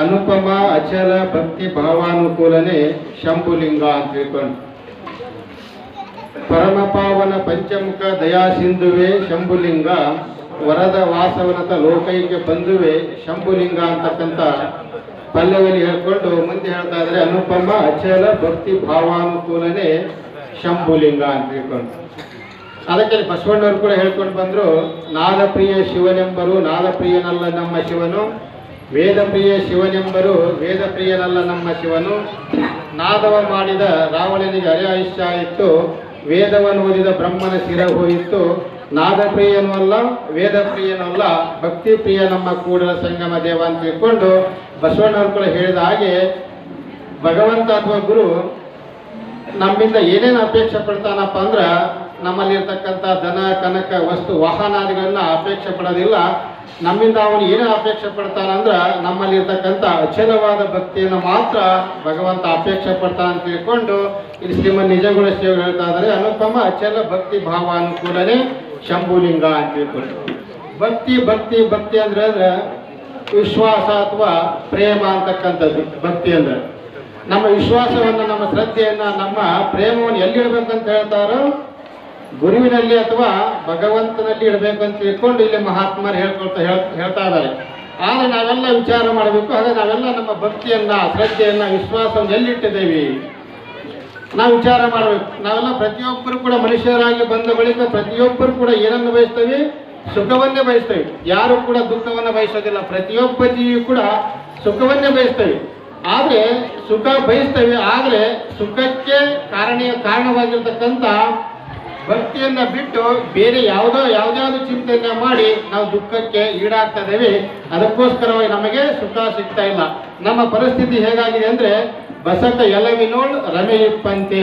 ಅನುಪಮ, ಅಚಲ, ಭಕ್ತಿ, ಭಾವಾನುಕೂಲನೆ ಶಂಭುಲಿಂಗ ಅಂತ ತಿಳ್ಕೊಂಡು. ಪರಮ ಪಾವನ ಪಂಚಮುಖ ದಯಾ ಸಿಂಧುವೆ ಶಂಭುಲಿಂಗ, ವರದ ವಾಸವನತ ಲೋಕೈಕ್ಯ ಬಂಧುವೆ ಶಂಭುಲಿಂಗ ಅಂತಕ್ಕಂಥ ಪಲ್ಲವಿಯಲ್ಲಿ ಹೇಳ್ಕೊಂಡು ಮುಂದೆ ಹೇಳ್ತಾ ಇದ್ರೆ ಅನುಪಮ, ಅಚಲ, ಭಕ್ತಿ, ಭಾವಾನುಕೂಲನೆ ಶಂಭುಲಿಂಗ ಅಂತ ತಿಳ್ಕೊಂಡು. ಅದಕ್ಕೆ ಬಸವಣ್ಣವರು ಕೂಡ ಹೇಳ್ಕೊಂಡು ಬಂದರು ನಾದಪ್ರಿಯ ಶಿವನೆಂಬರು ನಾದಪ್ರಿಯನಲ್ಲ ನಮ್ಮ ಶಿವನು ವೇದಪ್ರಿಯ ಶಿವನೆಂಬರು ವೇದಪ್ರಿಯನಲ್ಲ ನಮ್ಮ ಶಿವನು. ನಾದವ ಮಾಡಿದ ರಾವಣನಿಗೆ ಅರೆ ಆಯುಷ್ಯ ಇತ್ತು ವೇದವನ್ನು ಓದಿದ ಬ್ರಹ್ಮನ ಶಿರ ಹೋಯಿತು ನಾದಪ್ರಿಯನೂ ಅಲ್ಲ, ವೇದಪ್ರಿಯನೂ ಅಲ್ಲ ಭಕ್ತಿ ಪ್ರಿಯ ನಮ್ಮ ಕೂಡಲ ಸಂಗಮ ದೇವ ಅಂತ ತಿಳ್ಕೊಂಡು ಬಸವಣ್ಣವರು ಕೂಡ ಹೇಳಿದ ಹಾಗೆ ಭಗವಂತ ಅಥವಾ ಗುರು ನಮ್ಮಿಂದ ಏನೇನು ಅಪೇಕ್ಷೆ ಪಡ್ತಾನಪ್ಪ ಅಂದ್ರೆ ನಮ್ಮಲ್ಲಿರ್ತಕ್ಕಂಥ ದನ ಕನಕ, ವಸ್ತು ವಾಹನಾದಿಗಳನ್ನ ಅಪೇಕ್ಷೆ ಪಡೋದಿಲ್ಲ. ನಮ್ಮಿಂದ ಅವನು ಏನೇ ಅಪೇಕ್ಷೆ ನಮ್ಮಲ್ಲಿ ನಮ್ಮಲ್ಲಿರ್ತಕ್ಕಂಥ ಅಚಲವಾದ ಭಕ್ತಿಯನ್ನು ಮಾತ್ರ ಭಗವಂತ ಅಪೇಕ್ಷೆ ಪಡ್ತಾನ ತಿಳ್ಕೊಂಡು ಇಲ್ಲಿ ಶ್ರೀಮನ್ ನಿಜಗುಣ ಶಿವರು ಹೇಳ್ತಾ ಇದ್ದಾರೆ, ಅನುಪಮ ಅಚಲ ಭಕ್ತಿ ಭಾವ ಅನುಕೂಲನೇ ಶಂಭುಲಿಂಗ ಅಂತ ತಿಳ್ಕೊಂಡು. ಭಕ್ತಿ ಭಕ್ತಿ ಭಕ್ತಿ ಅಂದ್ರೆ ಅಂದ್ರೆ ವಿಶ್ವಾಸ ಅಥವಾ ಪ್ರೇಮ ಅಂತಕ್ಕಂಥದ್ದು. ಭಕ್ತಿ ಅಂದ್ರೆ ನಮ್ಮ ವಿಶ್ವಾಸವನ್ನು, ನಮ್ಮ ಶ್ರದ್ಧೆಯನ್ನು, ನಮ್ಮ ಪ್ರೇಮವನ್ನು ಎಲ್ಲಿ ಇಡಬೇಕಂತ ಹೇಳ್ತಾರೋ ಗುರುವಿನಲ್ಲಿ ಅಥವಾ ಭಗವಂತನಲ್ಲಿ ಅಂತ ತಿಳ್ಕೊಂಡು ಇಲ್ಲಿ ಮಹಾತ್ಮರು ಹೇಳ್ಕೊಳ್ತಾ ಹೇಳ್- ಹೇಳ್ತಾ ಇದ್ದಾರೆ. ಆದರೆ ನಾವೆಲ್ಲ ವಿಚಾರ ಮಾಡಬೇಕು. ಹಾಗೆ ನಾವೆಲ್ಲ ನಮ್ಮ ಭಕ್ತಿಯನ್ನ, ಶ್ರದ್ಧೆಯನ್ನ, ವಿಶ್ವಾಸವನ್ನು ಎಲ್ಲಿಟ್ಟಿದ್ದೇವೆ? ನಾವು ವಿಚಾರ ಮಾಡಬೇಕು. ನಾವೆಲ್ಲ ಪ್ರತಿಯೊಬ್ಬರು ಕೂಡ ಮನುಷ್ಯರಾಗಿ ಬಂದ ಬಳಿಕ ಪ್ರತಿಯೊಬ್ಬರು ಕೂಡ ಏನನ್ನು ಬಯಸ್ತೇವೆ? ಸುಖವನ್ನೇ ಬಯಸ್ತೇವೆ. ಯಾರು ಕೂಡ ದುಃಖವನ್ನು ಬಯಸೋದಿಲ್ಲ. ಪ್ರತಿಯೊಬ್ಬ ಜೀವಿಯು ಕೂಡ ಸುಖವನ್ನೇ ಬಯಸ್ತೇವೆ. ಆದರೆ ಸುಖ ಬಯಸ್ತೇವೆ. ಆದರೆ ಸುಖಕ್ಕೆ ಕಾರಣ ಕಾರಣವಾಗಿರ್ತಕ್ಕಂಥ ಭಕ್ತಿಯನ್ನ ಬಿಟ್ಟು ಬೇರೆ ಯಾವುದೋ ಯಾವ್ದಾವ್ದು ಚಿಂತನೆ ಮಾಡಿ ನಾವು ದುಃಖಕ್ಕೆ ಈಡಾಗ್ತಾ ಇದ್ದೇವೆ ಅದಕ್ಕೋಸ್ಕರವಾಗಿ ನಮಗೆ ಸುಖ ಸಿಗ್ತಾ ಇಲ್ಲ. ನಮ್ಮ ಪರಿಸ್ಥಿತಿ ಹೇಗಾಗಿದೆ ಅಂದ್ರೆ ಬಸಕ ಎಲವಿನೋಳ್ ರಮೆಯಿಪ್ಪಂತೆ.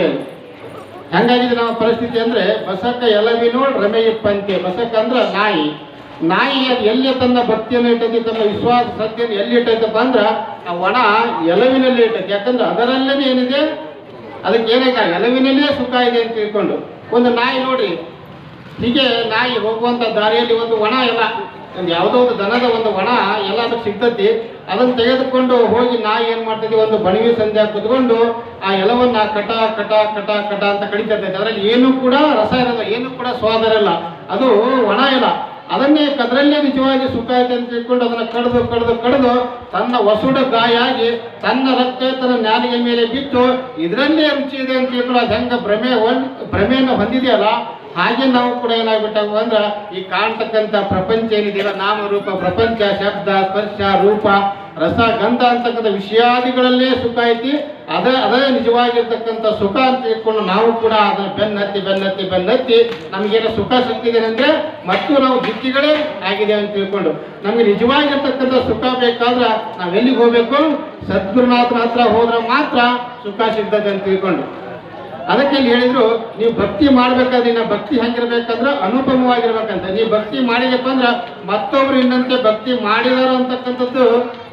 ಹೆಂಗಾಗಿದೆ ನಮ್ಮ ಪರಿಸ್ಥಿತಿ ಅಂದ್ರೆ ಬಸಕ ಎಲವಿನೋಳ್ ರಮೆಯಿಪ್ಪಂತೆ. ಬಸಕ ಅಂದ್ರ ನಾಯಿ. ನಾಯಿ ಎಲ್ಲಿ ತನ್ನ ಭಕ್ತಿಯನ್ನು ಇಟ್ಟೈತಿ, ತನ್ನ ವಿಶ್ವಾಸ ಸತ್ಯನ ಎಲ್ಲಿ ಇಟ್ಟೈತಪ್ಪ ಅಂದ್ರೆ ಆ ಒಣ ಎಲವಿನಲ್ಲಿ ಇಟ್ಟೈತಿ. ಯಾಕಂದ್ರೆ ಅದರಲ್ಲೇನೇ ಏನಿದೆ? ಅದಕ್ಕೆ ಏನೇ ಆ ಎಲವಿನಲ್ಲೇ ಸುಖ ಇದೆ ಅಂತ ತಿಳ್ಕೊಂಡು. ಒಂದು ನಾಯಿ ನೋಡ್ರಿ. ಹೀಗೆ ನಾಯಿ ಹೋಗುವಂತ ದಾರಿಯಲ್ಲಿ ಒಂದು ಒಣ ಎಲ್ಲ, ಒಂದು ಯಾವುದೋ ಒಂದು ದನದ ಒಂದು ಒಣ ಎಲ್ಲ ಅದಕ್ಕೆ ಸಿಗ್ತತಿ, ಅದನ್ನು ತೆಗೆದುಕೊಂಡು ಹೋಗಿ ನಾಯಿ ಏನ್ ಮಾಡ್ತೈತಿ, ಒಂದು ಬಣವಿ ಸಂಧ್ಯಾ ಕುತ್ಕೊಂಡು ಆ ಎಲವನ್ನ ಕಟ ಕಟ ಕಟ ಕಟ ಅಂತ ಕಡಿತಾ ಇರ್ತೈತಿ ಅದರಲ್ಲಿ ಏನು ಕೂಡ ರಸ ಇರಲ್ಲ, ಏನು ಕೂಡ ಸ್ವಾದ ಇರಲ್ಲ. ಅದು ಒಣ ಎಲ. ಅದನ್ನೇ ಅದರಲ್ಲೇ ನಿಜವಾಗಿ ಸುಖ ಐತೆ ಅಂತ ತಿಳ್ಕೊಂಡು ಅದನ್ನು ಕಡಿದು ಕಡಿದು ಕಡಿದು ತನ್ನ ವಸುಡ ಗಾಯಾಗಿ ತನ್ನ ರಕ್ತ ತನ್ನ ನಾಲಿಗೆ ಮೇಲೆ ಬಿತ್ತು. ಇದರಲ್ಲೇ ರುಚಿ ಇದೆ ಅಂತ ತಿಳ್ಕೊಂಡು ಅದು ಹೆಂಗ ಭ್ರಮೆ ಭ್ರಮೆಯನ್ನು ಹೊಂದಿದೆಯಲ್ಲ? ಹಾಗೆ ನಾವು ಕೂಡ ಏನಾಗ್ಬಿಟ್ಟಾಗ ಅಂದ್ರೆ ಈ ಕಾಣ್ತಕ್ಕಂಥ ಪ್ರಪಂಚ ಏನಿದೆಯಲ್ಲ, ನಾಮರೂಪ, ಪ್ರಪಂಚ, ಶಬ್ದ, ಸ್ಪರ್ಶ, ರೂಪ. ರಸ, ಗಂಧ ಅಂತಕ್ಕಂಥ ವಿಷಯಾದಿಗಳಲ್ಲೇ ಸುಖ ಐತಿ. ಅದೇ ಅದೇ ನಿಜವಾಗಿರ್ತಕ್ಕಂಥ ಸುಖ ಅಂತ ತಿಳ್ಕೊಂಡು ನಾವು ಕೂಡ ಅದನ್ನ ಬೆನ್ನತ್ತಿ ಬೆನ್ನತ್ತಿ ಬೆನ್ನತ್ತಿ ನಮಗೇನೋ ಸುಖ ಸಿಕ್ಕಿದೆ ಅಂದ್ರೆ ಮತ್ತು ನಾವು ದಿಕ್ಕಿಗಳೇ ಆಗಿದೆ ಅಂತ ತಿಳ್ಕೊಂಡು. ನಮಗೆ ನಿಜವಾಗಿರ್ತಕ್ಕಂಥ ಸುಖ ಬೇಕಾದ್ರೆ ನಾವು ಎಲ್ಲಿಗೆ ಹೋಗ್ಬೇಕು? ಸದ್ಗುರುನಾಥನ ಹತ್ರ ಹೋದ್ರೆ ಮಾತ್ರ ಸುಖ ಸಿಗ್ತದೆ ಅಂತ ತಿಳ್ಕೊಂಡು. ಅದಕ್ಕೆ ಇಲ್ಲಿ ಹೇಳಿದ್ರು, ನೀವು ಭಕ್ತಿ ಮಾಡ್ಬೇಕಾದ್ರೆ ನಿನ್ನ ಭಕ್ತಿ ಹೆಂಗಿರ್ಬೇಕಂದ್ರೆ ಅನುಪಮವಾಗಿರ್ಬೇಕಂತ. ನೀವು ಭಕ್ತಿ ಮಾಡಿದಪ್ಪ ಅಂದ್ರೆ ಮತ್ತೊಬ್ರು ಇನ್ನಂತೆ ಭಕ್ತಿ ಮಾಡಿದಾರ ಅಂತಕ್ಕಂಥದ್ದು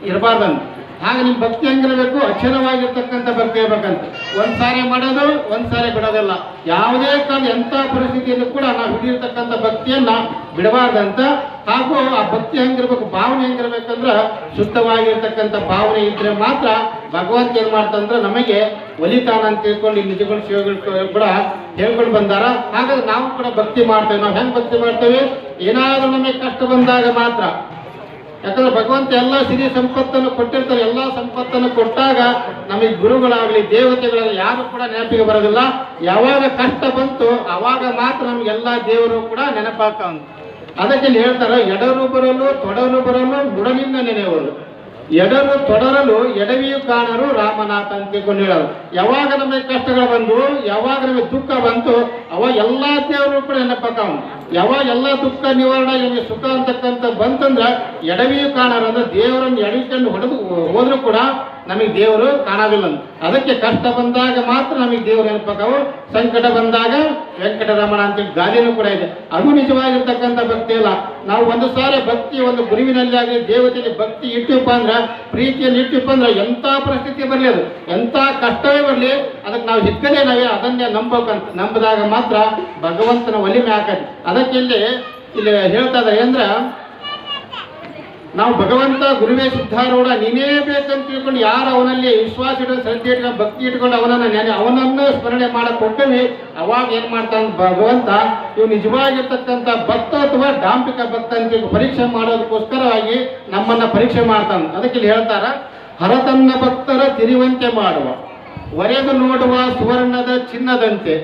ಇರಬಾರ್ದಂತ. ಹಾಗೆ ನಿಮ್ಮ ಭಕ್ತಿ ಹೆಂಗಿರಬೇಕು? ಅಕ್ಷರವಾಗಿರ್ತಕ್ಕಂಥ ಭಕ್ತಿ ಇರ್ಬೇಕಂತ. ಒಂದು ಸಾರಿ ಮಾಡೋದು, ಒಂದು ಸಾರಿ ಬಿಡೋದಿಲ್ಲ. ಯಾವುದೇ ಕಾಲ ಎಂಥ ಪರಿಸ್ಥಿತಿಯಲ್ಲೂ ಕೂಡ ನಾವು ಹಿಡಿದಿರ್ತಕ್ಕಂಥ ಭಕ್ತಿಯನ್ನು ಬಿಡಬಾರ್ದಂತ. ಹಾಗೂ ಆ ಭಕ್ತಿ ಹೆಂಗಿರ್ಬೇಕು, ಭಾವನೆ ಹೆಂಗಿರ್ಬೇಕಂದ್ರೆ ಶುದ್ಧವಾಗಿರ್ತಕ್ಕಂಥ ಭಾವನೆ ಇದ್ರೆ ಮಾತ್ರ ಭಗವಂತ ಏನು ಮಾಡ್ತಂದ್ರೆ ನಮಗೆ ಒಲಿತಾನ ಅಂತ ತಿಳ್ಕೊಂಡು ಈ ನಿಜಗಳು, ಶಿವಗಳು ಕೂಡ ಹೇಳ್ಕೊಂಡು ಬಂದಾರ. ಹಾಗಾದ್ರೆ ನಾವು ಕೂಡ ಭಕ್ತಿ ಮಾಡ್ತೇವೆ. ನಾವು ಹೆಂಗೆ ಭಕ್ತಿ ಮಾಡ್ತೇವೆ? ಏನಾದರೂ ನಮಗೆ ಕಷ್ಟ ಬಂದಾಗ ಮಾತ್ರ. ಯಾಕಂದ್ರೆ ಭಗವಂತ ಎಲ್ಲ ಸಿರಿ ಸಂಪತ್ತನ್ನು ಕೊಟ್ಟಿರ್ತಾರೆ ಎಲ್ಲ ಸಂಪತ್ತನ್ನು ಕೊಟ್ಟಾಗ ನಮಗೆ ಗುರುಗಳಾಗಲಿ ದೇವತೆಗಳಲ್ಲಿ ಯಾರು ಕೂಡ ನೆನಪಿಗೆ ಬರೋದಿಲ್ಲ. ಯಾವಾಗ ಕಷ್ಟ ಬಂತು ಅವಾಗ ಮಾತ್ರ ನಮಗೆಲ್ಲ ದೇವರು ಕೂಡ ನೆನಪಾಕ ಅದಕ್ಕೆ ಇಲ್ಲಿ ಹೇಳ್ತಾರೆ, ಎಡರು ಬರಲು ತೊಡರು ಬರಲು ಬುಡನಿಂದ ನೆನೆಯವರು. ಎಡರು ತೊಡರಲು ಎಡವಿಯು ಕಾಣರು ರಾಮನಾಥ ಅಂತ ತಿಳ್ಕೊಂಡು ಹೇಳೋರು ಯಾವಾಗ ನಮಗೆ ಕಷ್ಟಗಳು ಬಂದು ಯಾವಾಗ ನಮಗೆ ದುಃಖ ಬಂತು ಅವಾಗ ಎಲ್ಲ ದೇವರು ಕೂಡ ನೆನಪಾಕ ಯಾವಾಗ ಎಲ್ಲ ದುಃಖ ನಿವಾರಣೆ ಇವನಿಗೆ ಸುಖ ಅಂತಕ್ಕಂಥ ಬಂತಂದ್ರೆ ಎಡವಿಯು ಕಾಣಾರ ಅಂದ್ರೆ ದೇವರನ್ನು ಎಡವಿಕೊಂಡು ಹೊಡೆದು ಹೋದ್ರು ಕೂಡ ನಮಗೆ ದೇವರು ಕಾಣೋದಿಲ್ಲ. ಅದಕ್ಕೆ ಕಷ್ಟ ಬಂದಾಗ ಮಾತ್ರ ನಮಗೆ ದೇವರು ನೆನಪಾಗವು. ಸಂಕಟ ಬಂದಾಗ ವೆಂಕಟರಮಣ ಅಂತೇಳಿ ಗಾದೆನೂ ಕೂಡ ಇದೆ. ಅದು ನಿಜವಾಗಿರ್ತಕ್ಕಂಥ ಭಕ್ತಿ ಅಲ್ಲ. ನಾವು ಒಂದು ಸಾರಿ ಭಕ್ತಿ ಒಂದು ಗುರುವಿನಲ್ಲಿ ಆಗಲಿ, ದೇವತೆಯಲ್ಲಿ ಭಕ್ತಿ ಇಟ್ಟಿಪ್ಪ ಅಂದ್ರೆ, ಪ್ರೀತಿಯಲ್ಲಿ ಇಟ್ಟಿಪ್ಪ ಅಂದ್ರೆ ಎಂಥ ಪರಿಸ್ಥಿತಿ ಬರಲಿ ಅದು. ಎಂಥ ಕಷ್ಟವೇ ಬರಲಿ, ಅದಕ್ಕೆ ನಾವು ಹಿಕ್ಕದೇ ನಾವೇ ಅದನ್ನೇ ನಂಬಬೇಕಂತ. ನಂಬಿದಾಗ ಮಾತ್ರ ಭಗವಂತನ ಒಲಿಮೆ ಹಾಕಿ ಅದಕ್ಕೆ ಇಲ್ಲಿ ಇಲ್ಲಿ ಹೇಳ್ತಾ ಇದ್ದಾರೆ ಅಂದ್ರೆ ನಾವು ಭಗವಂತ ಗುರುವೇ ಸಿದ್ಧಾರೂಢ, ನೀನೇ ಬೇಕಂತ ತಿಳ್ಕೊಂಡು ಯಾರು ಅವನಲ್ಲಿ ವಿಶ್ವಾಸ ಇಟ್ಕೊಂಡು ಶ್ರದ್ಧೆ ಇಟ್ಕೊಂಡು, ಭಕ್ತಿ ಇಟ್ಕೊಂಡು ಅವನನ್ನು ನಾನು ಅವನನ್ನು ಸ್ಮರಣೆ ಮಾಡಕ್ ಕೊಟ್ಟಿವಿ ಅವಾಗ ಏನ್ ಮಾಡ್ತಾನೆ ಭಗವಂತ ಇವು ನಿಜವಾಗಿರ್ತಕ್ಕಂಥ ಭಕ್ತ ಅಥವಾ ಡಾಂಪಿಕ ಭಕ್ತ ಅಂತ ಪರೀಕ್ಷೆ ಮಾಡೋದಕ್ಕೋಸ್ಕರವಾಗಿ ನಮ್ಮನ್ನ ಪರೀಕ್ಷೆ ಮಾಡ್ತಾನೆ. ಅದಕ್ಕೆ ಇಲ್ಲಿ ಹೇಳ್ತಾರ, ಹರತನ್ನ ಭಕ್ತರ ತಿರುವಂತೆ ಮಾಡುವ. ಒರೆದು ನೋಡುವ ಸುವರ್ಣದ ಚಿನ್ನದಂತೆ,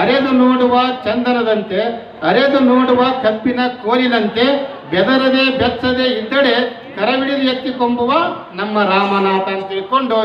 ಅರೆದು ನೋಡುವ ಚಂದನದಂತೆ, ಅರೆದು ನೋಡುವ ಕಬ್ಬಿನ ಕೋಲಿನಂತೆ, ಬೆದರದೆ ಬೆಚ್ಚದೆ ಇದ್ದಡೆ ಕರವಿಡಿದು ಎತ್ತಿಕೊಂಬುವ ನಮ್ಮ ರಾಮನಾಥ ಅಂತ ತಿಳ್ಕೊಂಡು